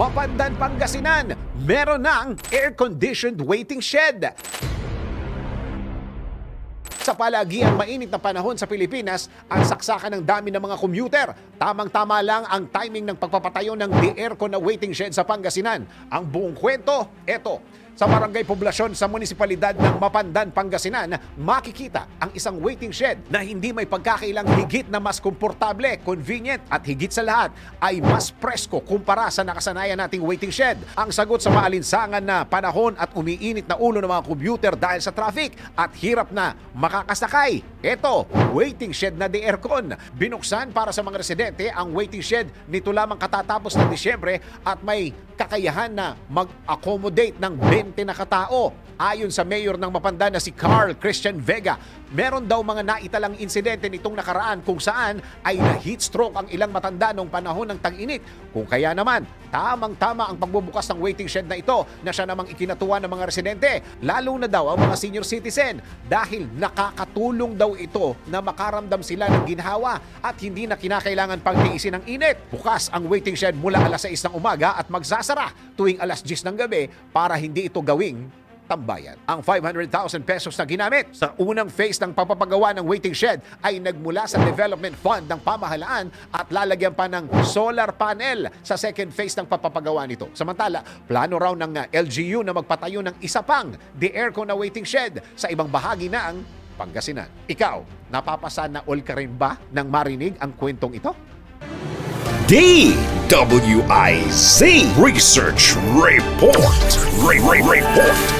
Mapandan Pangasinan, meron ng air-conditioned waiting shed. Sa palagiang mainit na panahon sa Pilipinas, ang saksakan ng dami ng mga commuter. Tamang-tama lang ang timing ng pagpapatayo ng di-aircon na waiting shed sa Pangasinan. Ang buong kwento, eto. Sa barangay poblasyon sa munisipalidad ng Mapandan, Pangasinan, makikita ang isang waiting shed na hindi may pagkakailang higit na mas komportable, convenient at higit sa lahat ay mas presko kumpara sa nakasanayan nating waiting shed. Ang sagot sa maalinsangan na panahon at umiinit na ulo ng mga commuter dahil sa traffic at hirap na makakasakay. Ito, waiting shed na de aircon. Binuksan para sa mga residente ang waiting shed nito lamang katatapos ng Disyembre at may kakayahan na mag-accommodate ng 20 na katao. Ayon sa mayor ng Mapandan na si Carl Christian Vega, meron daw mga naitalang insidente nitong nakaraan kung saan ay na-heat stroke ang ilang matanda noong panahon ng tag-init. Kung kaya naman, tamang-tama ang pagbubukas ng waiting shed na ito na siya namang ikinatuwa ng mga residente, lalo na daw ang mga senior citizen dahil nakakatulong daw ito na makaramdam sila ng ginhawa at hindi na kinakailangan pang tiisin ang init. Bukas ang waiting shed mula alas 6 ng umaga at magsasara tuwing alas 10 ng gabi para hindi ito gawing tambayan. Ang 500,000 pesos na ginamit sa unang phase ng papapagawa ng waiting shed ay nagmula sa development fund ng pamahalaan at lalagyan pa ng solar panel sa second phase ng papapagawa nito. Samantala, plano raw ng uh, LGU na magpatayo ng isa pang the aircon na waiting shed sa ibang bahagi ng Pangasinan. Ikaw, napapasan na all ka rin ba nang marinig ang kwentong ito? DWIZ Research Report. Re- Re- Report.